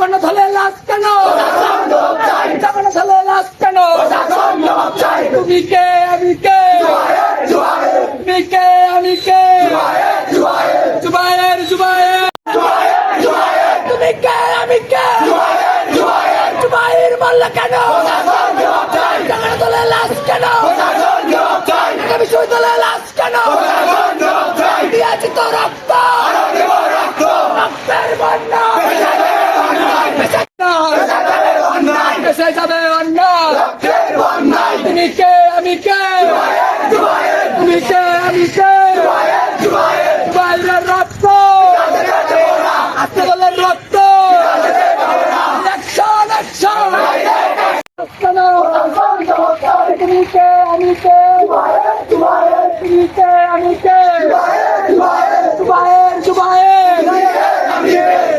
জগন্নাথ হলে লাশ কেন? জগন্নাথ হলে লাশ কেন? তুমি কে? আমি কে? তুমি কে? আমি কে? জুবায়ের জুবায়ের। তুমি কে? আমি কে? জুবায়ের বললে কেন? জগন্নাথ হলে লাশ কেন? দেশে যাবে অন্যায়। তুমি কে? আমি কে? তুমি কে? আমি কে? বাইরের রক্ত। আত্মবলের রক্ত? তুমি কে? আমি কে? তুমি কে? আমি কে?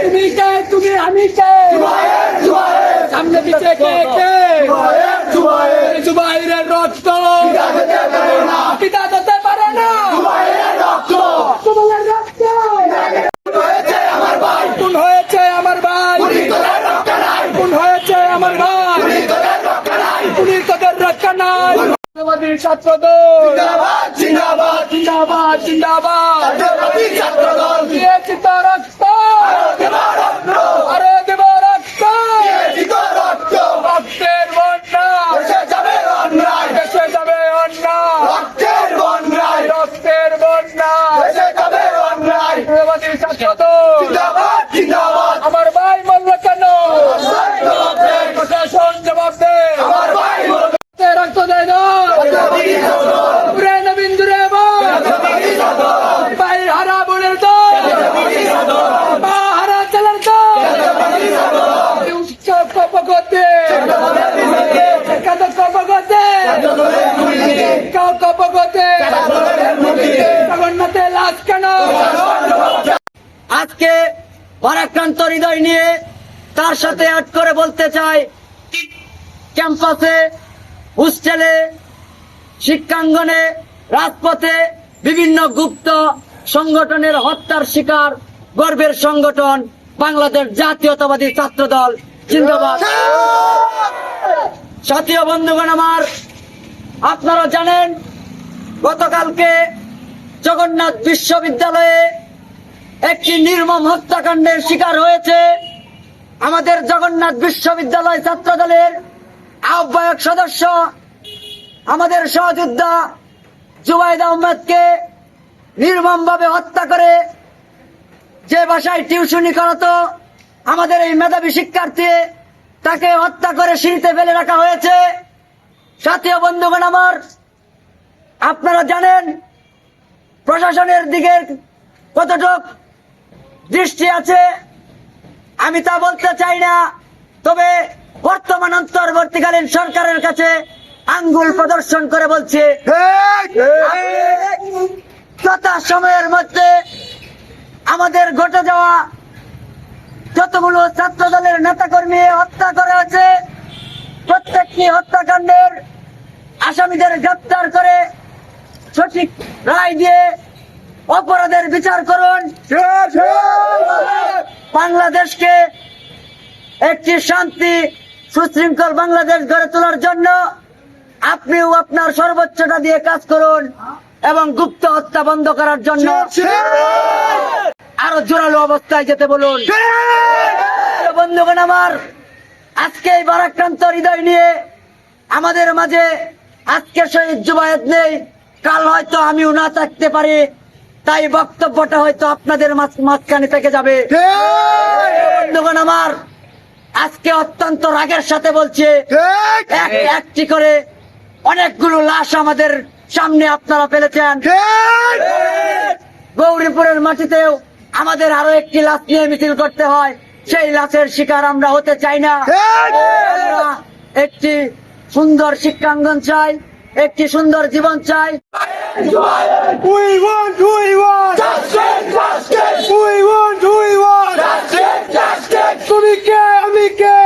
তুমি কে? তুমি আমি কে? পিছে কে কে জুবাইরের রক্ত পিতা দিতে পারে না খুন হয়েছে আমার ভাই খুন হয়েছে আমার ভাই তোদের রক্ষা নাই আমাদের ছাত্রদল জিন্দাবাদ জিন্দাবাদ দিয়েছি তো রক্ত আরে দেব রক্ত রক্তের বন্যা দেশে যাবে অন্যায় রক্তের বন্যা আমাদের জিন্দাবাদ আমার আজকে ভারাক্রান্ত হৃদয় নিয়ে তার সাথে অ্যাড করে বলতে চাই, ক্যাম্পাসে, হোস্টেলে, শিক্ষাঙ্গনে, রাজপথে বিভিন্ন গুপ্ত সংগঠনের হত্যার শিকার গর্বের সংগঠন বাংলাদেশ জাতীয়তাবাদী ছাত্র দল জিন্দাবাদ। সাথীয় বন্ধুগণ আমার, আপনারা জানেন, গতকালকে জগন্নাথ বিশ্ববিদ্যালয়ে একটি নির্মম হত্যাকাণ্ডের শিকার হয়েছে আমাদের জগন্নাথ বিশ্ববিদ্যালয় ছাত্র দলের আহ্বায়ক সদস্য, আমাদের সহযোদ্ধা জুবাইদ আহমেদকে নির্মমভাবে হত্যা করে যে বাসায় টিউশনি করাতো আমাদের এই মেধাবী শিক্ষার্থী, তাকে হত্যা করে সিঁড়িতে ফেলে রাখা হয়েছে। সাথীয় বন্ধুগণ আমার, আপনারা জানেন প্রশাসনের দিকে কতটুক দৃষ্টি আছে? আমি তা বলতে চাই না। তবে বর্তমান অন্তর্বর্তীকালীন সরকারের কাছে আঙ্গুল প্রদর্শন করে বলছে যথা সময়ের মধ্যে আমাদের ঘটে যাওয়া যতগুলো ছাত্র দলের নেতাকর্মী হত্যা করা হয়েছে প্রত্যেকটি হত্যাকাণ্ডের আসামিদের গ্রেপ্তার করে সঠিক রায় দিয়ে অপরাধের বিচার করুন। বাংলাদেশকে একটি শান্তি সুশৃঙ্খল বাংলাদেশ গড়ে তোলার জন্য আপনিও আপনার সর্বোচ্চটা দিয়ে কাজ করুন এবং গুপ্ত হত্যা বন্ধ করার জন্য আরও জোরালো অবস্থায় যেতে বলুন। বন্ধুগণ আমার, আজকে এই বারাক্রান্ত হৃদয় নিয়ে আমাদের মাঝে আজকে শহীদ জুবায়েত নেই। কাল হয়তো আমিও না থাকতে পারি। তাই বক্তব্যটা হয়তো আপনাদের মাঝ- মাঝখানে থেকে যাবে। বন্ধুগণ আমার আজকে অত্যন্ত রাগের সাথে বলছে এক একটি করে অনেকগুলো লাশ আমাদের সামনে আপনারা ফেলেছেন। গৌরীপুরের মাটিতেও আমাদের আরও একটি লাশ নিয়ে মিছিল করতে হয়। সেই লাশের শিকার আমরা হতে চাই না। একটি সুন্দর শিক্ষাঙ্গন চাই। একটি সুন্দর জীবন চাই We want, we want, Justice, justice, we want, we want. justice, justice. তুমি কে